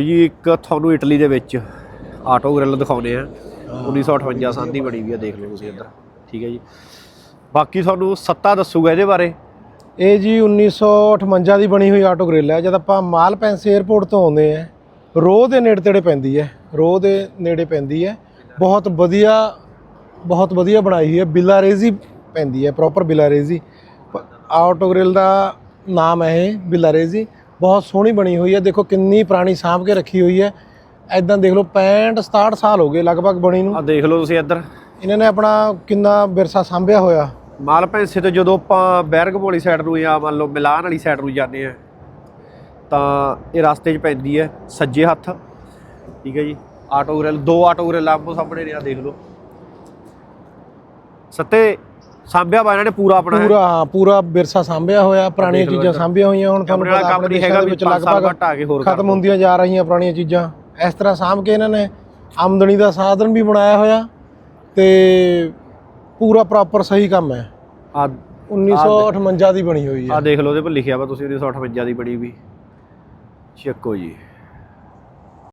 ਜੀ, ਇੱਕ ਤੁਹਾਨੂੰ ਇਟਲੀ ਦੇ ਵਿੱਚ ਆਟੋ ਗ੍ਰਿਲ ਦਿਖਾਉਨੇ ਆ। 1958 ਸਾਲ ਦੀ ਬਣੀ ਵੀ ਆ, ਦੇਖ ਲਓ ਤੁਸੀਂ ਇੱਧਰ ਠੀਕ ਹੈ ਜੀ। ਬਾਕੀ ਤੁਹਾਨੂੰ ਸੱਤਾ ਦੱਸੂਗਾ ਇਹਦੇ ਬਾਰੇ। ਇਹ ਜੀ 1958 ਦੀ ਬਣੀ ਹੋਈ ਆਟੋ ਗ੍ਰਿਲ ਹੈ ਜਦ ਆਪਾਂ ਮਾਲ ਮਾਲਪੈਂਸ 에ਅਰਪੋਰਟ ਤੋਂ ਆਉਂਦੇ ਆ, ਰੋਹ ਦੇ ਨੇੜੇ ਤੇੜੇ ਪੈਂਦੀ ਹੈ। ਰੋਹ ਦੇ ਨੇੜੇ ਪੈਂਦੀ ਹੈ। ਬਹੁਤ ਵਧੀਆ ਬਹੁਤ ਵਧੀਆ ਬਣਾਈ ਹੋਈ ਹੈ। ਬਿਲਾਰੇਜ਼ੀ ਪੈਂਦੀ ਹੈ ਪ੍ਰੋਪਰ ਬਿਲਾਰੇਜ਼ੀ। ਆਟੋ ਗ੍ਰਿਲ ਦਾ ਨਾਮ ਹੈ ਇਹ, ਬਿਲਾਰੇਜ਼ੀ। ਬਹੁਤ ਸੋਹਣੀ ਬਣੀ ਹੋਈ ਹੈ। ਦੇਖੋ ਕਿੰਨੀ ਪੁਰਾਣੀ ਸਾਂਭ ਕੇ ਰੱਖੀ ਹੋਈ ਹੈ। ਐਦਾਂ ਦੇਖ ਲਓ 65 67 ਸਾਲ ਹੋ ਗਏ ਲਗਭਗ ਬਣੀ ਨੂੰ। ਆ ਦੇਖ ਲਓ ਤੁਸੀਂ ਇੱਧਰ। ਇਹਨਾਂ ਨੇ ਆਪਣਾ ਕਿੰਨਾ ਵਿਰਸਾ ਸਾਂਭਿਆ ਹੋਇਆ। ਮਾਲ ਪੈਂਸੇ ਤੋਂ ਜਦੋਂ ਆਪਾਂ ਬੈਰਗਮ ਵਾਲੀ ਸਾਈਡ ਨੂੰ ਜਾਂ ਮੰਨ ਲਓ ਮਿਲਾਨ ਵਾਲੀ ਸਾਈਡ ਨੂੰ ਜਾਂਦੇ ਆ ਤਾਂ ਇਹ ਰਸਤੇ 'ਚ ਪੈਂਦੀ ਹੈ ਸੱਜੇ ਹੱਥ। ਠੀਕ ਹੈ ਜੀ ਆਟੋ ਗ੍ਰਿਲ ਦੋ ਆਟੋ ਗ੍ਰਿਲ ਆਪੋ ਸਾਹਮਣੇ ਨੇ ਆ ਦੇਖ ਲਓ। ਸੱਤੇ ਸਾਂਭਿਆ ਵਾ ਇਹਨਾਂ ਨੇ ਪੂਰਾ ਆਪਣਾ ਪੂਰਾ ਹਾਂ ਪੂਰਾ ਵਿਰਸਾ ਸਾਂਭਿਆ ਹੋਇਆ ਪੁਰਾਣੀਆਂ ਚੀਜ਼ਾਂ। ਸਾਂਭੀਆਂ ਹੋਈਆਂ ਹੁਣ ਤੁਹਾਨੂੰ ਪਤਾ ਕੰਮ ਨਹੀਂ ਹੈਗਾ ਵਿੱਚ ਲਗਭਗ ਘੱਟ ਆ ਕੇ ਹੋਰ ਕਰ ਖਤਮ ਹੁੰਦੀਆਂ ਜਾ ਰਹੀਆਂ ਪੁਰਾਣੀਆਂ ਚੀਜ਼ਾਂ। ਇਸ ਤਰ੍ਹਾਂ ਸਾਂਭ ਕੇ ਇਹਨਾਂ ਨੇ ਆਮਦਨੀ ਦਾ ਸਾਧਨ ਵੀ ਬਣਾਇਆ ਹੋਇਆ ਤੇ ਪੂਰਾ ਪ੍ਰੋਪਰ ਸਹੀ ਕੰਮ ਹੈ। ਆ 1958 ਦੀ ਬਣੀ ਹੋਈ ਆ ਹੈ ਦੇਖ ਲਓ ਉਹਦੇ ਪਰ ਲਿਖਿਆ ਵਾ ਤੁਸੀਂ 1958 ਦੀ ਬਣੀ ਵੀ। ਚੱਕੋ ਜੀ।